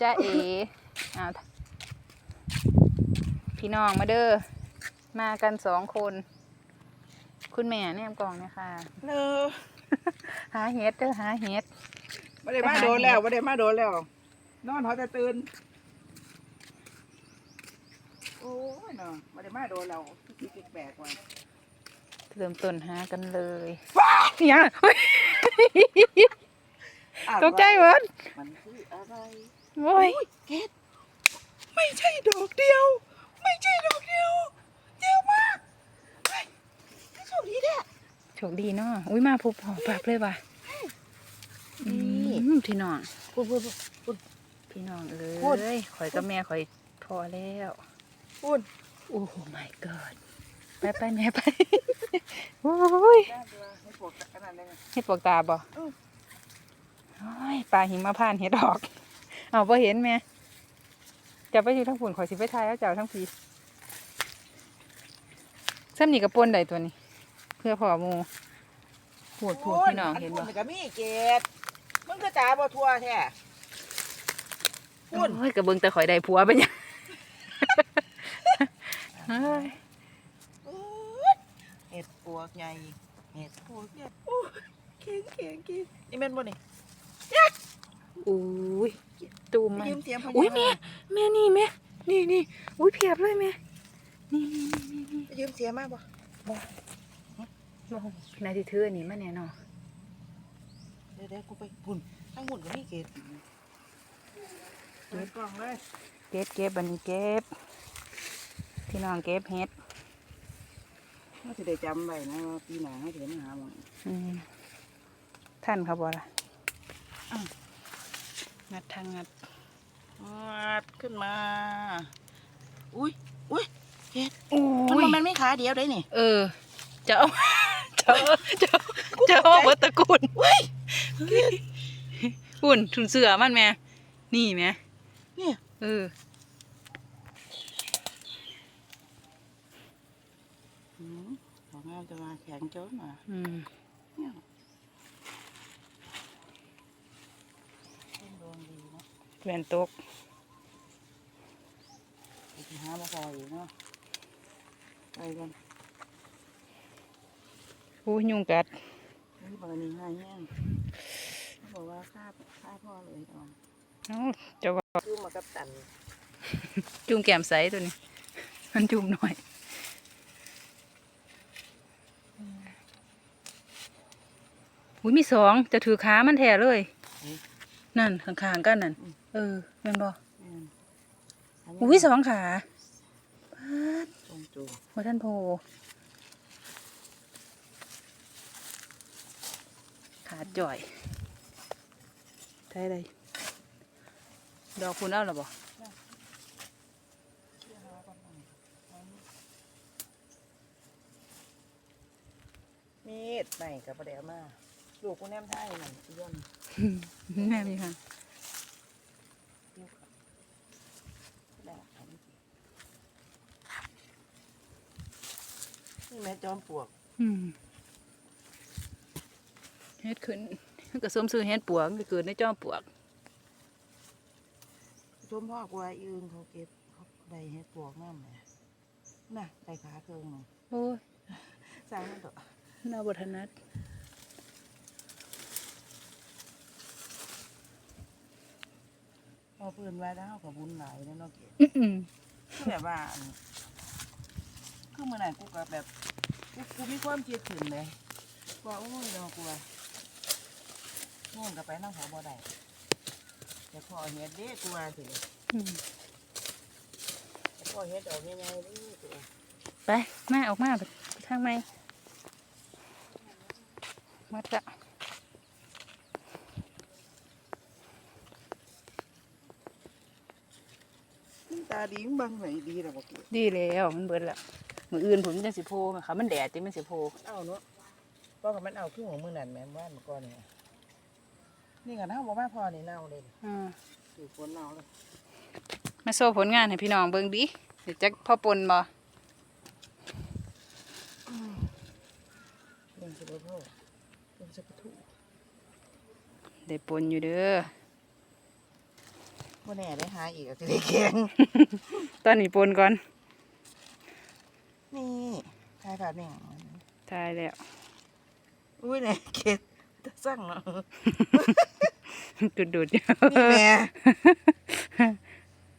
จ้าเออ้าวพี่น้องมาเด้อ มากันสองคน คุณแม่เนี่ยกล่องเนะคะเลอหาเห็ดเด้อหาเห็ด ไม่ได้มาโดนแล้วไม่ได้มาโดนแล้ว นอนเขาจะตื่น โอ้ยเนาะไม่ได้มาโดนแล้วคิดแปลกๆว่ะเริ่มต้นหากันเลยเนี่ยเฮ้ยอ่านตกใจเวิร์ด มันคืออะไร โอ้ยเกดไม่ใช่ดอกเดียว ไม่ใช่ดอกเดียวเยอะมากเฮ้ยโชคดีแท้โชคดีเนาะอุ้ยมาพบหอปากเลยว่ะอืมพี่น้องพูดพูดพูดพี่น้องเพูดอ้ยข่อยกับแม่ข่อยพอแล้วพูดโอ้ my god ไปไปแม่ไปโอ้ยได้ตัวให้ปวดขนาดนั้นไงเห็ดปวกตาบ่อืมโอ้ยปลาหิมพานต์เห็ดออก เอาบ่เห็นแม่จะไปอยู่ทั้งฝุ่นข่อยสิไปทายแล้วเจ้าทั้งพีซ้ำนี่กระปนใดตัวนี้ เพื่อพอหมูปวดปวดพี่น้องเห็นบ่พูดก็มีเกดมึงก็จ๋าบ่ทั่วแท้พูดโอ้ยกระเบิงแต่ข่อยได้ผัวเป็นหยังเฮ้ยเห็ดปวกใหญ่เห็ดปวกใหญ่โอ้ยเก่งเก่งเก่งนี่แม่นบ่นี่ อุ้ยตูมไปมันยืมเสียงพ่อุ้ยแม่แม่นี่แม่นี่นี่อุ้ยเพียบเลยแม่นี่นี่นี่นี่ไปยืมเสียงมาบ่โอ้นายที่ถืออันนี้มาแน่นอนเดี๋ยวเดี๋ยวกูไปพุ่นทั้งหุ่นก็มีเกดเปิดกล่องเลยเก็บเก็บอันนี้เก็บพี่น้องเก็บเฮ็ดเขาจะได้จำไว้นะว่าปีหน้าเขาจะได้มาหาหมองอืมท่านเขาบอกละอ้าว งัดทางงัดวัดขึ้นมา อุ้ยอุ้ยเกดโอ้มันยบ่แมันไม่ขาเดียวได้นี่ เออจะเอาจะเอาจะเอาจะเอาเบิดตระกูลเว้ยหุ่นถุนเสือมันแม่ นี่แม่เนี่ยเอออืมของงามจะมาแข็งโจ้นอะอืม เนี่ยต้นดวงดีเนาะ แหวนตกไปหามาพออีกเนาะไปกันอู้ยุงกัดนี่บางนี้ให้แห้งเขาบอกว่าค่าค่าพ่อเลยอ่อนเอ้าเจะว่าคือมากับตัน จุ่มแก้มใสตัวนี้ มันจุ่มหน่อยอุ้ยมีสองจะถือขามันแท้เลย นั่นข้างๆกันนั่น เออแม่นบ่อืมนนี้อุ้ยสองขาตรงจูว่าท่านโพขาจ่อยใช่เลยดอกคุณเอาหรอบ่มีดไหนกับประเดี๋ยวมา ลูกกูแนมท่ายหนังเชื่อมแม่มีค่ะลูกครับแดกอันนี้นี่แม่จอมปลวกอืมเฮ็ดขึ้นก็สมซื้อเฮ็ดปวกไปเกิดในจอมปลวกชมพ่อกูว่ายืนเขาเก็บเขาได้เฮ็ดปลวกน้ำเลยน่ะใส่ขาเครื่องหนึ่งโอ้ยสร้างมันเถอะน่าบทนัด พอเพื่อนไว้แล้วกับบุญหลายแล้วเนาะเก๋อื้อหือคือแบบว่าอันคือเมื่อไหร่กูก็แบบกูกูมีความคิดถึงเลยว่าโอ้ยเรากูว่าง่วงกับไปนั่งหัวบ่ได้แต่พอเฮ็ดเด้กูว่าสิอืมแต่พอเฮ็ดออกยังไงเด้กูว่าไปมาออกมาไปทางไหมมาจะาดีมันบังไหนดีล่ะบ่กูดีแล้วมันเบิดแล้วมืออื่นผมจังสิโพมาค่ะมันแดดจิมันสิโพเอาเนาะเพราะว่ามันเอาครึ่งของมือนั่นแม่นว่านเมื่อก่อนนี่นี่ก็เน่าบ่มาพอนี่เน่าเลยอ่าถือฝนเน่าเลยมาโซ่ผลงานให้พี่น้องเบิ่งดิเดี๋ยวจักพ่อปนบ่เรื่องสิบ่พอเรื่องสิบ่ถูกได้ปนอยู่เด้อ บ่แน่ได้หาอีกอาจจะได้แข็งตอนนี้ปนก่อนนี่ทายแบบนี้ทายแล้วอุ้ยเนี่ยเข็ดจะสั่งเนาะดุดดุดๆอยู่นี่แม่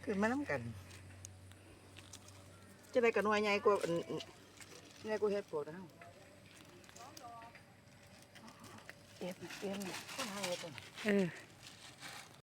ขึ้นมาน้ำกัน จะได้กันหน่วยใหญ่กว่าอันใหญ่กว่าเฮ็ดโปรดนะเอฟเอฟเนี่ยต้องหาเฮ็ดตัวเออ